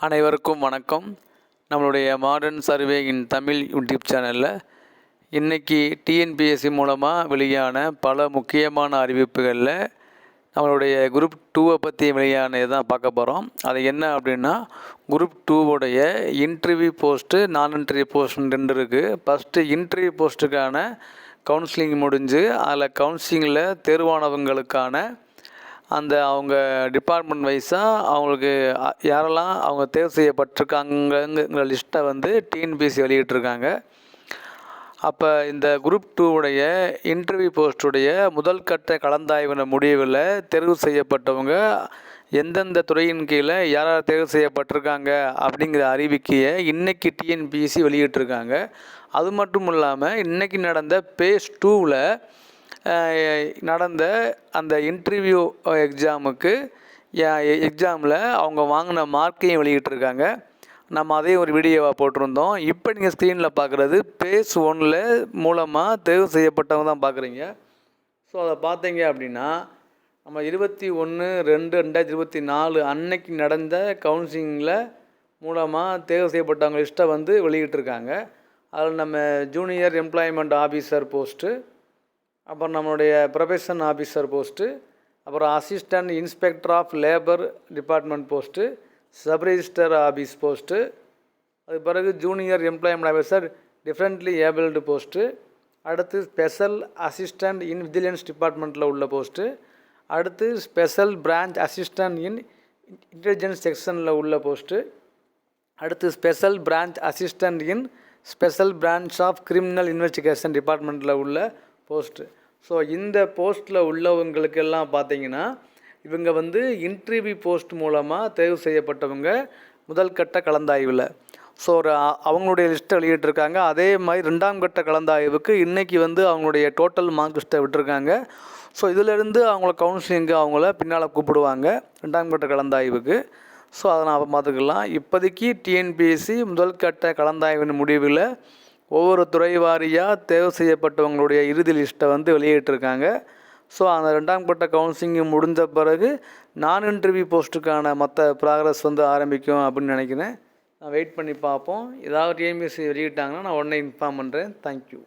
அனைவருக்கும் வணக்கம். நம்மளுடைய modern survey in Tamil YouTube சேனலில் இன்றைக்கி டிஎன்பிஎஸ்சி மூலமாக வெளியான பல முக்கியமான அறிவிப்புகளில் நம்மளுடைய குரூப் டூவை பற்றி வெளியானது தான் பார்க்க போகிறோம் அது என்ன அப்படின்னா குரூப் டூவோடைய இன்டர்வியூ போஸ்ட்டு நான் இன்டர்வியூ போஸ்ட் ரெண்டு இருக்குது ஃபஸ்ட்டு இன்டர்வியூ போஸ்ட்டுக்கான கவுன்சிலிங் முடிஞ்சு அதில் கவுன்சிலிங்கில் தேர்வானவங்களுக்கான அந்த அவங்க டிபார்ட்மெண்ட் வைஸாக அவங்களுக்கு யாரெல்லாம் அவங்க தேர்வு செய்யப்பட்டிருக்காங்கங்கிற லிஸ்ட்டை வந்து டிஎன்பிஎஸ்சி வெளியிட்டிருக்காங்க. அப்போ இந்த குரூப் டூவுடைய இன்டர்வியூ போஸ்ட்டுடைய முதல் கட்ட கலந்தாய்வின முடிவில் தேர்வு செய்யப்பட்டவங்க எந்தெந்த துறையின் கீழே யார் யார் தேர்வு செய்யப்பட்டிருக்காங்க அப்படிங்கிற அறிவிக்கையை இன்றைக்கி டிஎன்பிஎஸ்சி வெளியிட்டிருக்காங்க. அது மட்டும் இல்லாமல் இன்றைக்கி நடந்த பேஸ் டூவில் நடந்த அந்த இன்டர்வியூ எக்ஸாமுக்கு எக்ஸாமில் அவங்க வாங்கின மார்க்கையும் வெளியிட்டிருக்காங்க. நம்ம அதையும் ஒரு வீடியோவாக போட்டிருந்தோம். இப்போ நீங்கள் ஸ்க்ரீனில் பார்க்குறது பேஸ் ஒன்னில் மூலமாக தேர்வு செய்யப்பட்டவங்க தான் பார்க்குறீங்க ஸோ அதை பார்த்தீங்க அப்படின்னா நம்ம இருபத்தி ஒன்று ரெண்டு ரெண்டாயிரத்தி இருபத்தி நாலு அன்னைக்கு நடந்த கவுன்சிலிங்கில் மூலமாக தேர்வு செய்யப்பட்டவங்க லிஸ்ட்டை வந்து வெளியிட்டிருக்காங்க. அதில் நம்ம ஜூனியர் எம்ப்ளாய்மெண்ட் ஆஃபீஸர் போஸ்ட்டு அப்புறம் நம்மளுடைய ப்ரொஃபஷன் ஆஃபீஸர் போஸ்ட்டு அப்புறம் assistant inspector of labour department post sub register office post அதுக்கு பிறகு junior employment officer differently abled post அடுத்து ஸ்பெஷல் அசிஸ்டன்ட் இன் விஜிலன்ஸ் டிபார்ட்மெண்ட்டில் உள்ள போஸ்ட்டு அடுத்து special branch assistant in intelligence செக்ஷனில் உள்ள போஸ்ட்டு அடுத்து special branch assistant in special branch of criminal investigation டிபார்ட்மெண்ட்டில் உள்ள போஸ்ட்டு ஸோ இந்த போஸ்ட்டில் உள்ளவங்களுக்கெல்லாம் பார்த்தீங்கன்னா இவங்க வந்து இன்டர்வியூ போஸ்ட் மூலமாக தேர்வு செய்யப்பட்டவங்க முதல் கட்ட கலந்தாய்வில். ஸோ ஒரு அவங்களுடைய லிஸ்ட்டை வெளியிட்டிருக்காங்க. அதே மாதிரி ரெண்டாம் கட்ட கலந்தாய்வுக்கு இன்றைக்கி வந்து அவங்களுடைய டோட்டல் மார்க் லிஸ்ட்டை விட்டுருக்காங்க. ஸோ இதிலேருந்து அவங்கள கவுன்சிலிங்கு அவங்கள பின்னால் கூப்பிடுவாங்க ரெண்டாம் கட்ட கலந்தாய்வுக்கு. ஸோ அதை நான் பார்த்துக்கலாம் இப்போதைக்கு டிஎன்பிஎஸ்சி முதல் கட்ட கலந்தாய்வின் முடிவில் ஒவ்வொரு துறை வாரியாக தேர்வு செய்யப்பட்டவங்களுடைய இறுதி லிஸ்ட்டை வந்து வெளியிட்டிருக்காங்க. ஸோ அந்த ரெண்டாம் கட்ட கவுன்சிலிங் முடிஞ்ச பிறகு நான் இன்டர்வியூ போஸ்ட்டுக்கான மற்ற ப்ராக்ரஸ் வந்து ஆரம்பிக்கும் அப்படின்னு நினைக்கிறேன். நான் வெயிட் பண்ணி பார்ப்போம். ஏதாவது டிஎன்பிஎஸ்சி வெளியிட்டாங்கன்னா நான் உடனே இன்ஃபார்ம் பண்ணுறேன் தேங்க்யூ